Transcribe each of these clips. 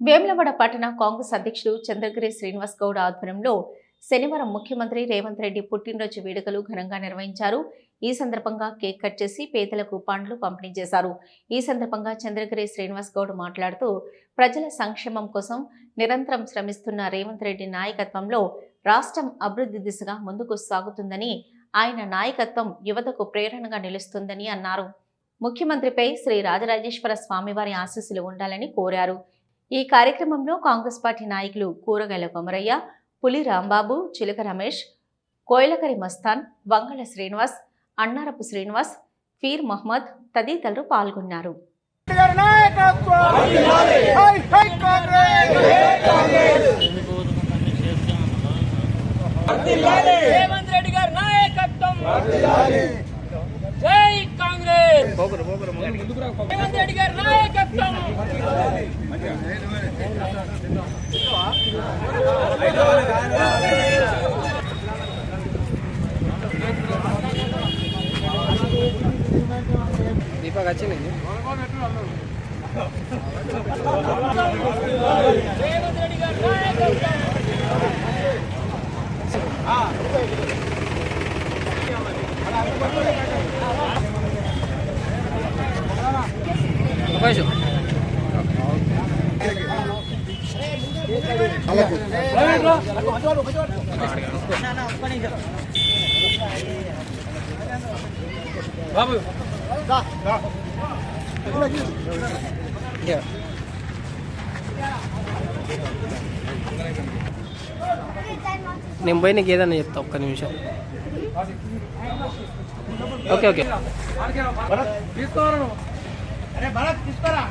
వేములవాడ పట్టణ కాంగ్రెస్ అధ్యక్షుడు చంద్రగిరి శ్రీనివాస్ గౌడ్ ఆధ్వర్యంలో శనివారం ముఖ్యమంత్రి రేవంత్ రెడ్డి పుట్టినరోజు వేడుకలు ఘనంగా నిర్వహించారు. ఈ సందర్భంగా కేక్ కట్ చేసి పేదలకు పండ్లు పంపిణీ చేశారు. ఈ సందర్భంగా చంద్రగిరి శ్రీనివాస్ గౌడ్ మాట్లాడుతూ ప్రజల సంక్షేమం కోసం నిరంతరం శ్రమిస్తున్న రేవంత్ రెడ్డి నాయకత్వంలో రాష్ట్రం అభివృద్ధి దిశగా ముందుకు సాగుతుందని ఆయన నాయకత్వం యువతకు ప్రేరణగా నిలుస్తుందని అన్నారు. ముఖ్యమంత్రిపై శ్రీ రాజరాజేశ్వర స్వామివారి ఆశీస్సులు ఉండాలని కోరారు. ఈ కార్యక్రమంలో కాంగ్రెస్ పార్టీ నాయకులు కూరగాయల కొమరయ్య పులి రాంబాబు చిలక రమేష్ కోయలకరి మస్తాన్ వంగళ శ్రీనివాస్ అన్నారపు శ్రీనివాస్ ఫీర్ మహ్మద్ తదితరులు పాల్గొన్నారు రేవంత్ రెడ్డి గారి నాయకత్వం జై కాంగ్రెస్ రేవంత్ రెడ్డి గారి నాయకత్వం దీపక్ వచ్చింది. రేవంత్ రెడ్డి గారి నాయకత్వం అవకాశం బాబు. నేను పోయి నీకు ఏదన్నా చెప్తా ఒక్క నిమిషం. Okay okay. తీసుకోరా.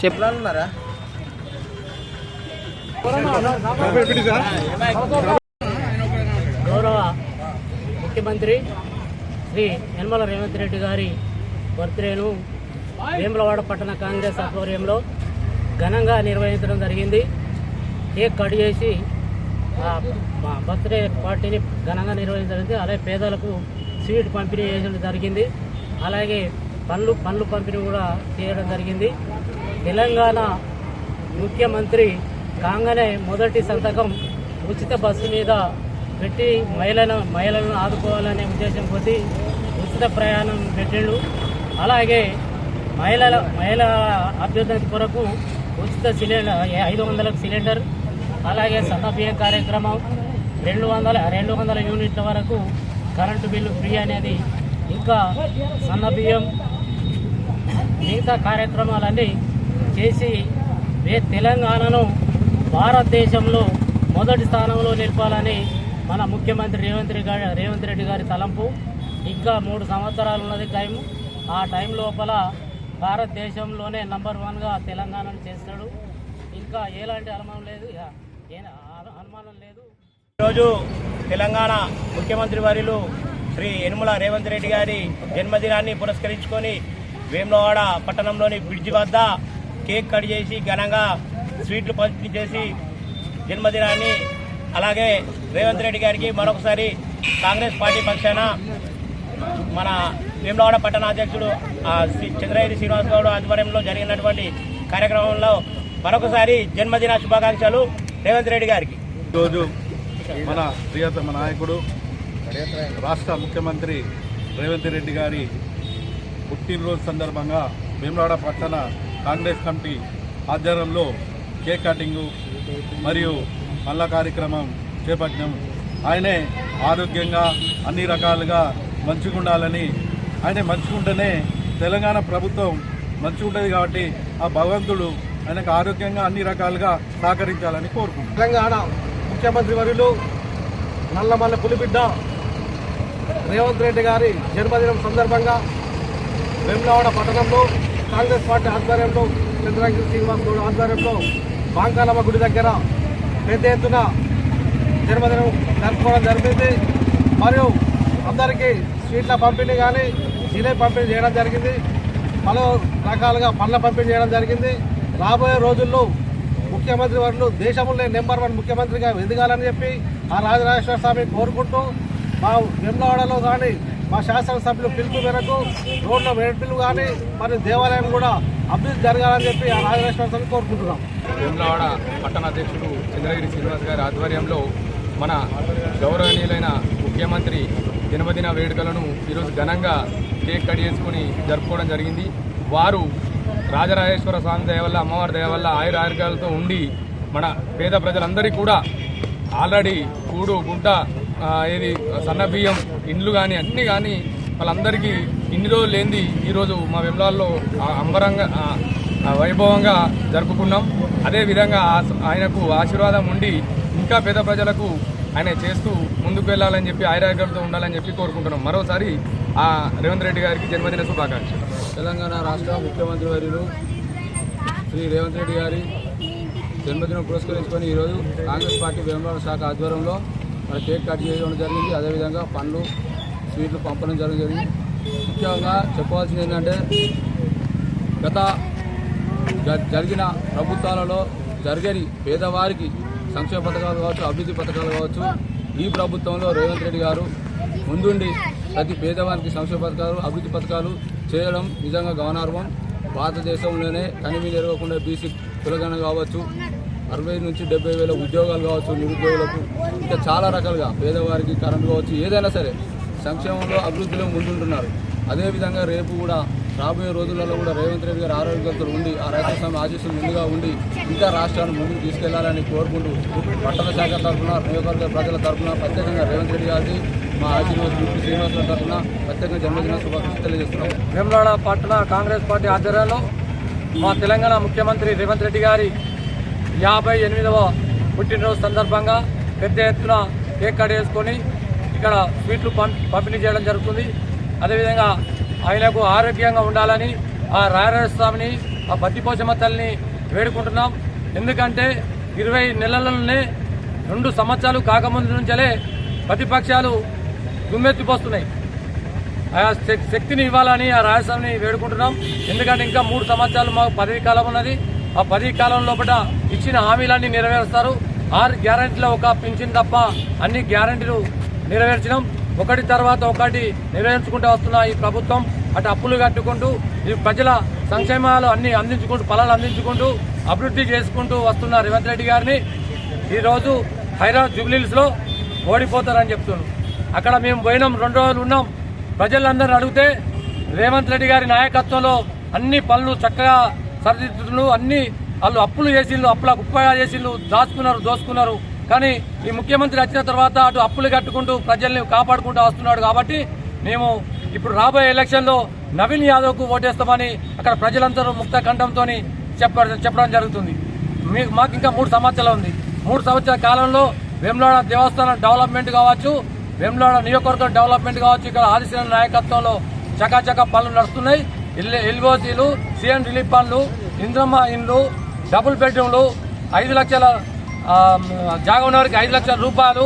చెప్పాలన్నారా గౌరవ ముఖ్యమంత్రి శ్రీ యనమల రేవంత్ రెడ్డి గారి బర్త్డేను వేములవాడ పట్టణ కాంగ్రెస్ ఆధ్వర్యంలో ఘనంగా నిర్వహించడం జరిగింది. కేక్ కట్ చేసి ఆ మా బర్త్డే పార్టీని ఘనంగా నిర్వహించడం జరిగింది. అలాగే పేదలకు స్వీట్ పంపిణీ చేయడం జరిగింది. అలాగే పండ్లు పండ్లు పంపిణీ కూడా చేయడం జరిగింది. తెలంగాణ ముఖ్యమంత్రి కాగానే మొదటి సంతకం ఉచిత బస్సు మీద పెట్టి మహిళలను మహిళలను ఆదుకోవాలనే ఉద్దేశం కొద్దీ ఉచిత ప్రయాణం పెట్టిండు. అలాగే మహిళల మహిళల అభ్యున్నతి కొరకు ఉచిత సిలిండర్ ఐదు వందలకు సిలిండర్ అలాగే సన్న కార్యక్రమం రెండు వందల రెండు వందల యూనిట్ల వరకు కరెంటు బిల్లు ఫ్రీ అనేది ఇంకా సన్న బియ్యం మిగతా కార్యక్రమాలన్నీ చేసి వే తెలంగాణను భారతదేశంలో మొదటి స్థానంలో నిలపాలని మన ముఖ్యమంత్రి రేవంత్ రెడ్డి గారి రేవంత్ రెడ్డి గారి తలంపు. ఇంకా మూడు సంవత్సరాలు ఉన్నది టైం. ఆ టైం లోపల భారతదేశంలోనే నంబర్ వన్గా తెలంగాణను చేస్తాడు. ఇంకా ఎలాంటి అనుమానం లేదు. ఏ అనుమానం లేదు. ఈరోజు తెలంగాణ ముఖ్యమంత్రి వర్యులు శ్రీ యనుమల రేవంత్ రెడ్డి గారి జన్మదినాన్ని పురస్కరించుకొని వేములవాడ పట్టణంలోని బ్రిడ్జి వద్ద కేక్ కట్ చేసి ఘనంగా స్వీట్లు పంపిణీ చేసి జన్మదినాన్ని అలాగే రేవంత్ రెడ్డి గారికి మరొకసారి కాంగ్రెస్ పార్టీ పక్షాన మన వేములవాడ పట్టణ అధ్యక్షుడు ఆ, శ్రీ చంద్రగిరి శ్రీనివాస గౌడ్ ఆధ్వర్యంలో జరిగినటువంటి కార్యక్రమంలో మరొకసారి జన్మదిన శుభాకాంక్షలు రేవంత్ రెడ్డి గారికి. ఈరోజు మన ప్రియతమ నాయకుడు రాష్ట్ర ముఖ్యమంత్రి రేవంత్ రెడ్డి గారి పుట్టినరోజు సందర్భంగా భీమరాడ పట్టణ కాంగ్రెస్ కమిటీ ఆధ్వర్యంలో కేక్ కటింగు మరియు మల్ల కార్యక్రమం చేపట్టినాం. ఆయనే ఆరోగ్యంగా అన్ని రకాలుగా మంచిగా ఉండాలని ఆయన మంచిగుంటేనే తెలంగాణ ప్రభుత్వం మంచిగుంటుంది కాబట్టి ఆ భగవంతుడు ఆయనకు ఆరోగ్యంగా అన్ని రకాలుగా సహకరించాలని కోరుకుంటున్నాం. తెలంగాణ ముఖ్యమంత్రి వర్యులు నల్లమల్ల పులిబిడ్డ రేవంత్ రెడ్డి గారి జన్మదినం సందర్భంగా వెమ్లవాడ పట్టణంలో కాంగ్రెస్ పార్టీ ఆధ్వర్యంలో చంద్రగిరి శ్రీనివాస్ గౌడ్ ఆధ్వర్యంలో బాంకాలమ్మ గుడి దగ్గర పెద్ద ఎత్తున జన్మదినం జరుపుకోవడం జరిగింది. మరియు అందరికీ స్వీట్ల పంపిణీ కానీ జిలేబీ పంపిణీ చేయడం జరిగింది. పలు రకాలుగా పండ్ల పంపిణీ చేయడం జరిగింది. రాబోయే రోజుల్లో ముఖ్యమంత్రి వర్యులు దేశంలో నెంబర్ వన్ ముఖ్యమంత్రిగా ఎదగాలని చెప్పి ఆ రాజరాజేశ్వర స్వామి కోరుకుంటూ మా వెమ్లవాడలో కానీ మా శాసనసభ్యులు పిలుపు మేరకు రోడ్ల వేడుకలు కానీ మరి దేవాలయం కూడా అభివృద్ధి జరగాలని చెప్పి ఆ రాజరాజేశ్వర స్వామి కోరుకుంటున్నాం. వెమ్లవాడ పట్టణ అధ్యక్షుడు చంద్రగిరి శ్రీనివాస్ గారి ఆధ్వర్యంలో మన గౌరవనీయులైన ముఖ్యమంత్రి జన్మదిన వేడుకలను ఈరోజు ఘనంగా కేక్ కట్ చేసుకుని జరుపుకోవడం జరిగింది. వారు రాజరాజేశ్వర స్వామి దయ వల్ల అమ్మవారి దయ వల్ల ఆయుర ఆరోగ్యాలతో ఉండి మన పేద ప్రజలందరికీ కూడా ఆల్రెడీ కూడు గుడ్డ ఏది సన్న బియ్యం ఇండ్లు కానీ అన్నీ కానీ వాళ్ళందరికీ ఇన్ని రోజులు లేనిది ఈరోజు మా వెమ్లాల్లో అంబరంగా వైభవంగా జరుపుకున్నాం. అదేవిధంగా ఆయనకు ఆశీర్వాదం ఉండి ఇంకా పేద ప్రజలకు ఆయన చేస్తూ ముందుకు వెళ్ళాలని చెప్పి ఆయురాగ్యంతో ఉండాలని చెప్పి కోరుకుంటున్నాం. మరోసారి ఆ రేవంత్ రెడ్డి గారికి జన్మదిన శుభాకాంక్షలు. తెలంగాణ రాష్ట్ర ముఖ్యమంత్రి వర్యులు శ్రీ రేవంత్ రెడ్డి గారి జన్మదినం పురస్కరించుకొని ఈరోజు కాంగ్రెస్ పార్టీ వ్యవహార శాఖ ఆధ్వర్యంలో మన కేక్ కట్ చేయడం జరిగింది. అదేవిధంగా పండ్లు స్వీట్లు పంపడం జరగడం జరిగింది ముఖ్యంగా చెప్పవలసింది ఏంటంటే గత జరిగిన ప్రభుత్వాలలో జరగని పేదవారికి సంక్షేమ పథకాలు కావచ్చు అభివృద్ధి పథకాలు కావచ్చు ఈ ప్రభుత్వంలో రేవంత్ రెడ్డి గారు ముందుండి ప్రతి పేదవానికి సంక్షేమ పథకాలు అభివృద్ధి పథకాలు చేయడం నిజంగా గమనార్హం. భారతదేశంలోనే కనిమి ఎరగకుండా బీసీ కులగణ కావచ్చు అరవై నుంచి డెబ్బై వేల ఉద్యోగాలు కావచ్చు నిరుద్యోగులకు ఇంకా చాలా రకాలుగా పేదవారికి కరెంటు కావచ్చు ఏదైనా సరే సంక్షేమంలో అభివృద్ధిలో ముందుంటున్నారు. అదేవిధంగా రేపు కూడా రాబోయే రోజులలో కూడా రేవంత్ రెడ్డి గారు ఆరోగ్యంతో ఉండి ఆ రైతు స్వామి ఆశీస్సులు ముందుగా ఉండి ఇంకా రాష్ట్రాన్ని ముందుకు తీసుకెళ్ళాలని కోరుకుంటూ పట్టణ శాఖ తరఫున నియోజకవర్గ ప్రజల తరఫున ప్రత్యేకంగా రేవంత్ రెడ్డి గారికి మా ఆశీర్వాద శ్రీనివాసుల తరఫున ప్రత్యేకంగా జన్మదిన శుభాకాంక్షలు తెలియజేస్తున్నాం. వేములాడ పట్టణ కాంగ్రెస్ పార్టీ ఆధ్వర్యంలో మా తెలంగాణ ముఖ్యమంత్రి రేవంత్ రెడ్డి గారి యాభై ఎనిమిదవ పుట్టినరోజు సందర్భంగా పెద్ద ఎత్తున కేక్ కట్ చేసుకొని ఇక్కడ స్వీట్లు పం- పంపిణీ చేయడం జరుగుతుంది. అదేవిధంగా ఆయనకు ఆరోగ్యంగా ఉండాలని ఆ రాయరాజ స్వామిని ఆ బతిపోచమ్మ తల్లిని వేడుకుంటున్నాం. ఎందుకంటే ఇరవై నెలలనే రెండు సంవత్సరాలు కాకముందు నుంచే ప్రతిపక్షాలు దుమ్మెత్తిపోస్తున్నాయి. ఆ శక్తిని ఇవ్వాలని ఆ రాజస్వామిని వేడుకుంటున్నాం. ఎందుకంటే ఇంకా మూడు సంవత్సరాలు మాకు పదవీ కాలం ఉన్నది. ఆ పదవీ కాలం లోపల ఇచ్చిన హామీలన్నీ నెరవేరుస్తారు. ఆరు గ్యారంటీలో ఒక పింఛన్ తప్ప అన్ని గ్యారంటీలు నెరవేర్చినాం. ఒకటి తర్వాత ఒకటి నిర్వహించుకుంటూ వస్తున్న ఈ ప్రభుత్వం అటు అప్పులు కట్టుకుంటూ ఈ ప్రజల సంక్షేమాలు అన్ని అందించుకుంటూ ఫలాలు అందించుకుంటూ అభివృద్ధి చేసుకుంటూ వస్తున్న రేవంత్ రెడ్డి గారిని ఈరోజు హైదరాబాద్ జూబ్లీస్లో ఓడిపోతారని చెప్తున్నాం అక్కడ మేము పోయినాం రెండు రోజులు ఉన్నాం. ప్రజలందరూ అడిగితే రేవంత్ రెడ్డి గారి నాయకత్వంలో అన్ని పనులు చక్కగా సరిదిద్దుతున్నారు. అన్ని వాళ్ళు అప్పులు చేసిండ్రు అప్పుల కుప్పగా చేసిండ్రు దాచుకున్నారు దోసుకున్నారు కానీ ఈ ముఖ్యమంత్రి వచ్చిన తర్వాత అటు అప్పులు కట్టుకుంటూ ప్రజల్ని కాపాడుకుంటూ వస్తున్నాడు కాబట్టి మేము ఇప్పుడు రాబోయే ఎలక్షన్లో నవీన్ యాదవ్కు ఓటేస్తామని అక్కడ ప్రజలందరూ ముక్త కంఠంతో చెప్ప చెప్పడం జరుగుతుంది. మీకు మాకు ఇంకా మూడు సంవత్సరాలు ఉంది. మూడు సంవత్సరాల కాలంలో వెమ్లాడ దేవస్థానం డెవలప్మెంట్ కావచ్చు వెమ్లాడ నియోజకవర్గం డెవలప్మెంట్ కావచ్చు ఇక్కడ ఆదిశీల నాయకత్వంలో చకాచక పనులు నడుస్తున్నాయి. ఎల్ ఎల్ఓసీలు సీఎం రిలీఫ్ పనులు ఇంద్రమ్మ ఇండ్లు డబుల్ బెడ్రూమ్లు ఐదు లక్షల జాగా ఉన్నవారికి ఐదు లక్షల రూపాయలు.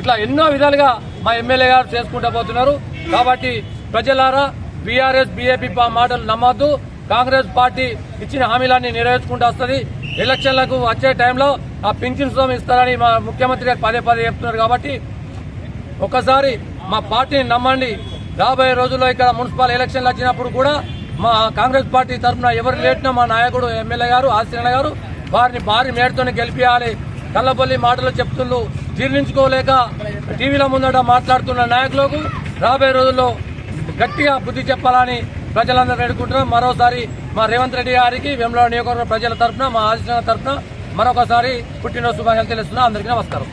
ఇట్లా ఎన్నో విధాలుగా మా ఎమ్మెల్యే గారు చేసుకుంటూ పోతున్నారు. కాబట్టి ప్రజలారా బీఆర్ఎస్ బీఏపీ మాటలు నమ్మొద్దు. కాంగ్రెస్ పార్టీ ఇచ్చిన హామీలన్నీ నెరవేర్చుకుంటూ వస్తుంది. ఎలక్షన్లకు వచ్చే టైంలో ఆ పింఛన్ సోమ ఇస్తారని మా ముఖ్యమంత్రి గారు పదే పదే చెప్తున్నారు కాబట్టి ఒకసారి మా పార్టీని నమ్మండి. రాబోయే రోజుల్లో ఇక్కడ మున్సిపల్ ఎలక్షన్లు వచ్చినప్పుడు కూడా మా కాంగ్రెస్ పార్టీ తరఫున ఎవరు లేటినా మా నాయకుడు ఎమ్మెల్యే గారు ఆశ్రణ గారు వారిని భారీ మేడతోనే గెలిపించాలి కల్లబొల్లి మాటలు చెప్తుండ్రు. జీర్ణించుకోలేక టీవీల ముందట మాట్లాడుతున్న నాయకులకు రాబోయే రోజుల్లో గట్టిగా బుద్ధి చెప్పాలని ప్రజలందరూ వేడుకుంటున్నాం మరోసారి మా రేవంత్ రెడ్డి గారికి వేములవాడ నియోజకవర్గ ప్రజల తరఫున మా ఆశిస్తున్న తరఫున మరొకసారి పుట్టినరోజు శుభాకాంక్షలు తెలుస్తున్నా. అందరికీ నమస్కారం.